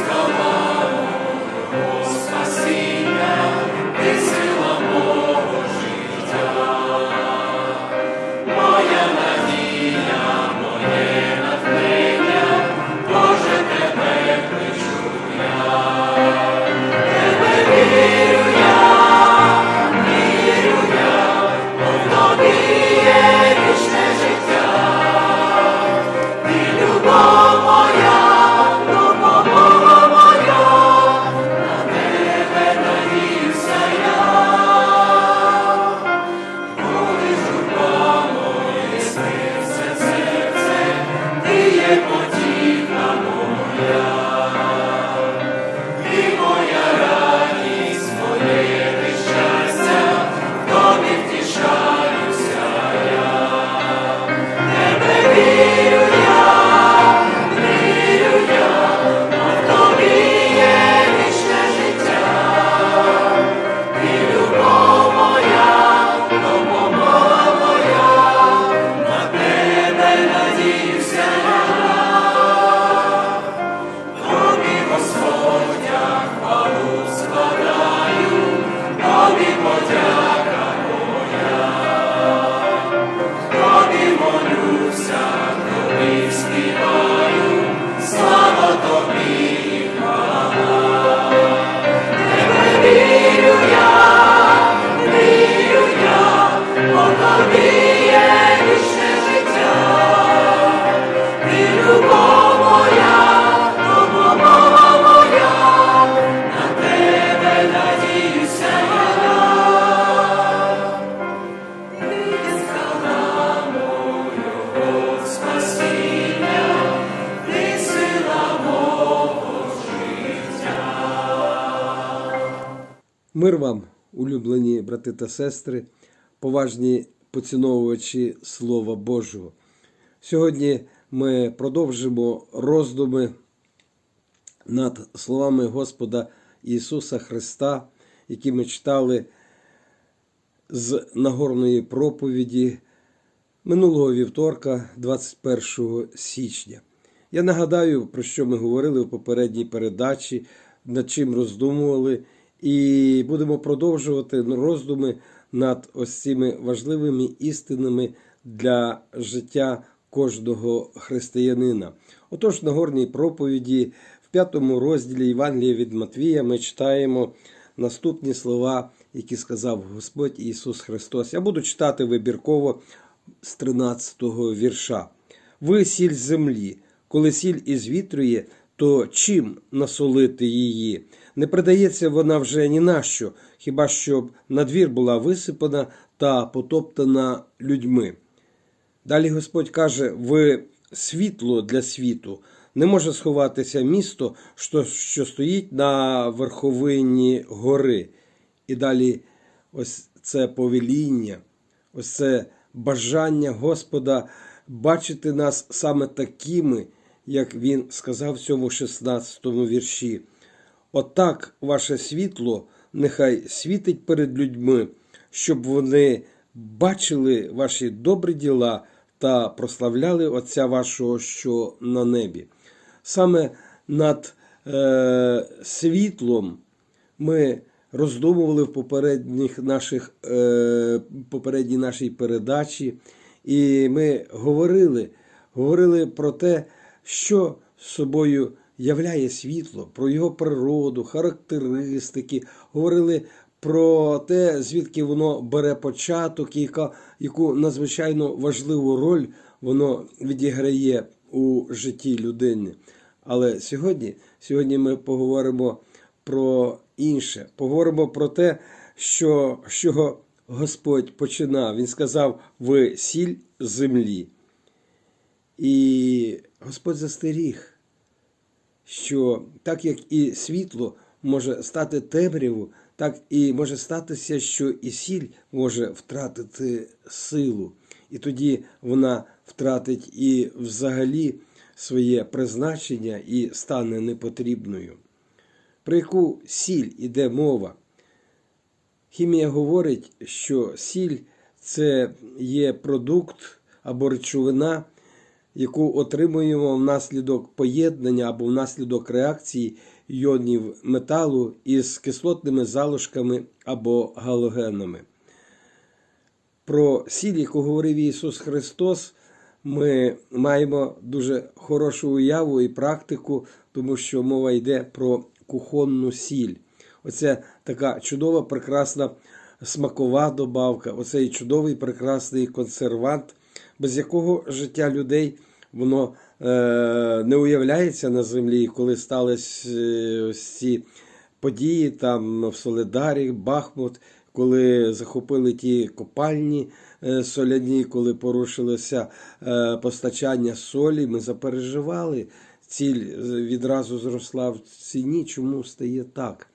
go on. Мир вам, улюблені брати та сестри, поважні поціновувачі Слова Божого. Сьогодні ми продовжимо роздуми над словами Господа Ісуса Христа, які ми читали з Нагорної проповіді минулого вівторка, 21 січня. Я нагадаю, про що ми говорили в попередній передачі, над чим роздумували, і будемо продовжувати роздуми над ось цими важливими істинами для життя кожного християнина. Отож, на горній проповіді в п'ятому розділі Євангелія від Матвія ми читаємо наступні слова, які сказав Господь Ісус Христос. Я буду читати вибірково з 13-го вірша. Ви сіль землі, коли сіль ізвітрює, то чим насолити її? Не придається вона вже ні на що, хіба щоб на двір була висипана та потоптана людьми. Далі Господь каже: ви світло для світу. Не може сховатися місто, що, що стоїть на верховині гори. І далі ось це повеління, ось це бажання Господа бачити нас саме такими, як Він сказав в цьому 16 вірші. Отак ваше світло нехай світить перед людьми, щоб вони бачили ваші добрі діла та прославляли Отця вашого, що на небі. Саме над е, світлом ми роздумували в попередніх наших, е, попередній нашій передачі, і ми говорили, говорили про те, що собою являє світло, про його природу, характеристики, говорили про те, звідки воно бере початок, яка, яку надзвичайно важливу роль воно відіграє у житті людини. Але сьогодні, сьогодні ми поговоримо про інше, поговоримо про те, що, з чого Господь починав. Він сказав: ви сіль землі. І Господь застеріг що так як і світло може стати темряву, так і може статися, що і сіль може втратити силу, і тоді вона втратить і взагалі своє призначення і стане непотрібною. Про яку сіль іде мова? Хімія говорить, що сіль це є продукт або речовина, яку отримуємо внаслідок поєднання або внаслідок реакції йонів металу із кислотними залишками або галогенами. Про сіль, яку говорив Ісус Христос, ми маємо дуже хорошу уяву і практику, тому що мова йде про кухонну сіль. Оце така чудова, прекрасна смакова добавка, оцей чудовий прекрасний консервант, без якого життя людей воно е, не уявляється на землі, коли стались е, ось ці події там в Солидарі, Бахмут, коли захопили ті копальні е, соляні, коли порушилося постачання солі, ми запереживали. Ціль відразу зросла в ціні. Чому стає так?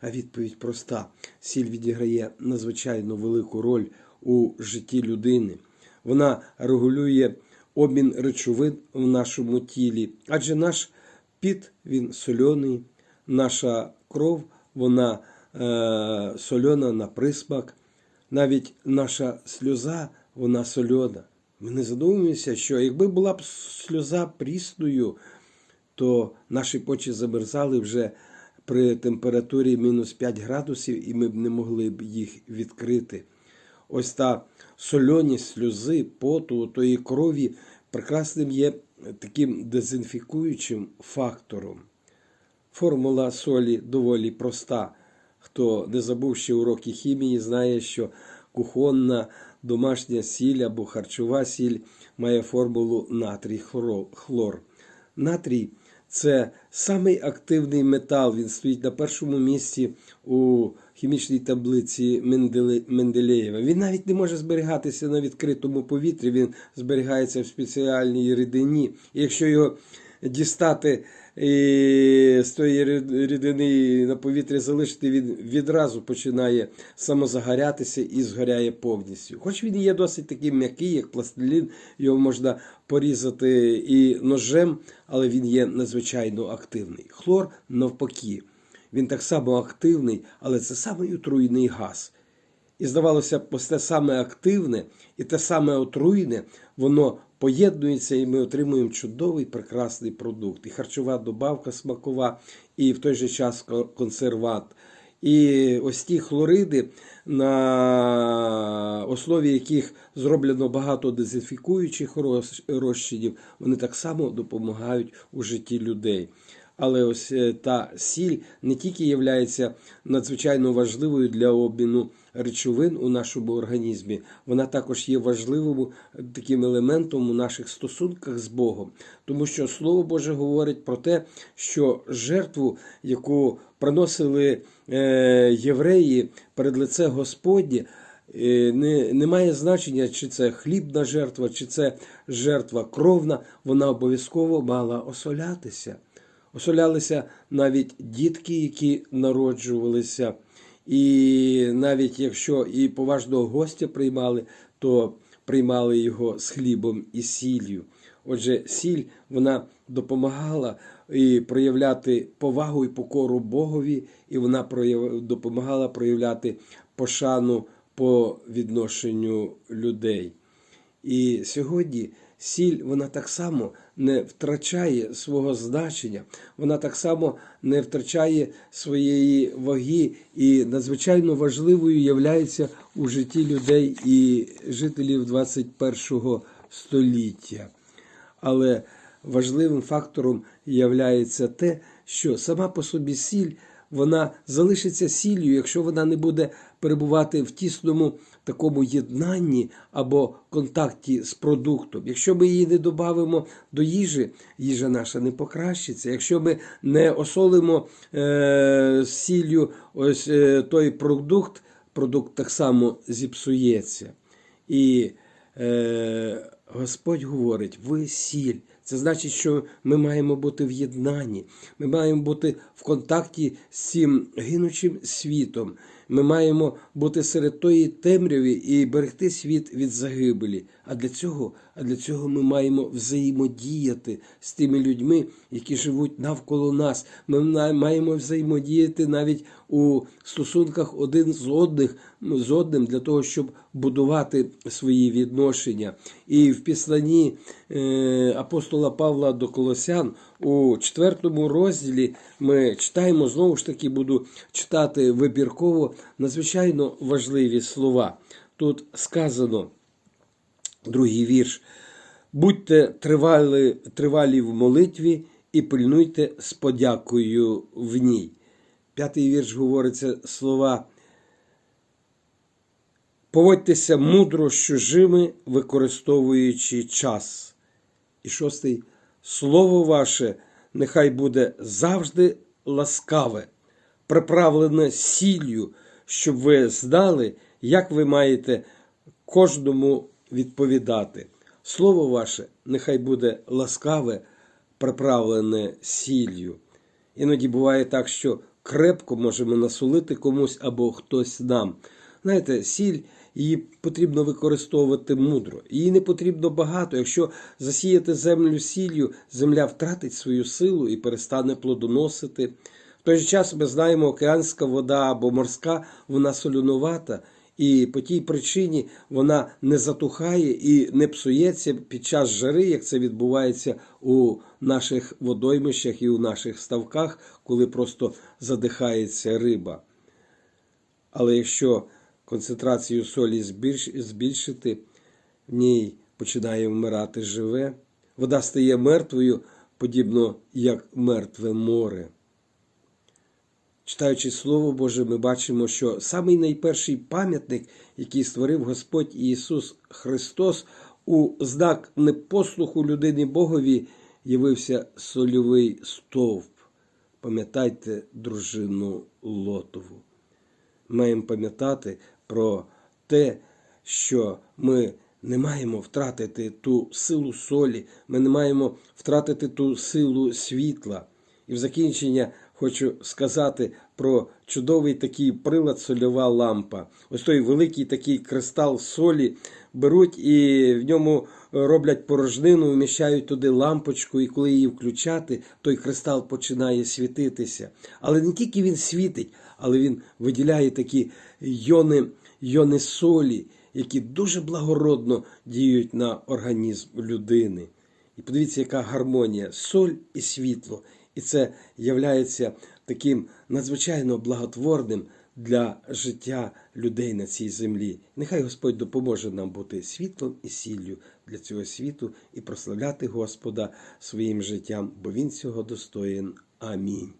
А відповідь проста: сіль відіграє надзвичайно велику роль у житті людини. Вона регулює обмін речовин в нашому тілі, адже наш піт він сольоний, наша кров вона е, сольона на присмак, навіть наша сльоза вона сольона. Ми не задумуємося, що якби була б сльоза прісною, то наші почі замерзали вже при температурі мінус 5 градусів, і ми б не могли б їх відкрити. Ось та сольоність сльози, поту, тої крові прекрасним є таким дезінфікуючим фактором. Формула солі доволі проста. Хто не забув ще уроки хімії, знає, що кухонна домашня сіль або харчова сіль має формулу натрій хлор. Натрій це самий активний метал. Він стоїть на першому місці у хімічній таблиці Менделеєва. Він навіть не може зберігатися на відкритому повітрі, він зберігається в спеціальній рідині. І якщо його дістати і з тої рідини на повітрі залишити, він відразу починає самозагорятися і згоряє повністю. Хоч він є досить такий м'який, як пластилін, його можна порізати і ножем, але він є надзвичайно активний. Хлор навпаки. Він так само активний, але це самий отруйний газ. І здавалося б, те саме активне і те саме отруйне, воно поєднується, і ми отримуємо чудовий прекрасний продукт. І харчова добавка смакова, і в той же час консервант. І ось ті хлориди, на основі яких зроблено багато дезінфікуючих розчинів, вони так само допомагають у житті людей. Але ось е, та сіль не тільки є надзвичайно важливою для обміну речовин у нашому організмі, вона також є важливим таким елементом у наших стосунках з Богом, тому що Слово Боже говорить про те, що жертву, яку приносили е, євреї перед лице Господнє, е, не, не має значення, чи це хлібна жертва, чи це жертва кровна, вона обов'язково мала осолятися. Осолялися навіть дітки, які народжувалися. І навіть якщо і поважного гостя приймали, то приймали його з хлібом і сіллю. Отже, сіль вона допомагала і проявляти повагу і покору Богові, і вона допомагала проявляти пошану по відношенню людей. І сьогодні сіль вона так само не втрачає свого значення, вона так само не втрачає своєї ваги і надзвичайно важливою являється у житті людей і жителів 21 століття. Але важливим фактором являється те, що сама по собі сіль вона залишиться сіллю, якщо вона не буде перебувати в тісному такому єднанні або контакті з продуктом. Якщо ми її не додамо до їжі, їжа наша не покращиться. Якщо ми не осолимо е, сіллю ось е, той продукт, продукт так само зіпсується. І е, Господь говорить: ви сіль Це значить, що ми маємо бути в єднанні, ми маємо бути в контакті з цим гинучим світом. Ми маємо бути серед тої темряви і берегти світ від загибелі. А для цього, а для цього ми маємо взаємодіяти з тими людьми, які живуть навколо нас. Ми маємо взаємодіяти навіть у стосунках один з одних з одним для того, щоб будувати свої відношення. І в післанні е, апостола Павла до Колосян у четвертому розділі ми читаємо знову ж таки, буду читати вибірково надзвичайно важливі слова. Тут сказано, другий вірш. Будьте тривалі, тривалі в молитві і пильнуйте з подякою в ній. П'ятий вірш говориться слова. Поводьтеся мудро з чужими, використовуючи час. І шостий. Слово ваше нехай буде завжди ласкаве, приправлене сіллю, щоб ви знали, як ви маєте кожному відповідати. Слово ваше нехай буде ласкаве, приправлене сіллю. Іноді буває так, що крепко можемо насолити комусь або хтось нам. Знаєте, сіль її потрібно використовувати мудро. Її не потрібно багато. Якщо засіяти землю сіллю, земля втратить свою силу і перестане плодоносити. В той же час ми знаємо, океанська вода або морська, вона солюнувата. І по тій причині вона не затухає і не псується під час жари, як це відбувається у наших водоймищах і у наших ставках, коли просто задихається риба. Але якщо концентрацію солі збільшити, в ній починає вмирати живе, вода стає мертвою, подібно як мертве море. Читаючи Слово Боже, ми бачимо, що самий найперший пам'ятник, який створив Господь Ісус Христос, у знак непослуху людини Богові явився сольовий стовп. Пам'ятайте дружину Лотову. Маємо пам'ятати про те, що ми не маємо втратити ту силу солі, ми не маємо втратити ту силу світла. І в закінчення хочу сказати про чудовий такий прилад сольова лампа. Ось той великий такий кристал солі беруть і в ньому роблять порожнину, вміщають туди лампочку, і коли її включати, той кристал починає світитися. Але не тільки він світить, але він виділяє такі йони, йони солі, які дуже благородно діють на організм людини. І подивіться, яка гармонія, соль і світло. І це є таким надзвичайно благотворним для життя людей на цій землі. Нехай Господь допоможе нам бути світлом і сіллю для цього світу і прославляти Господа своїм життям, бо Він цього достоїн. Амінь.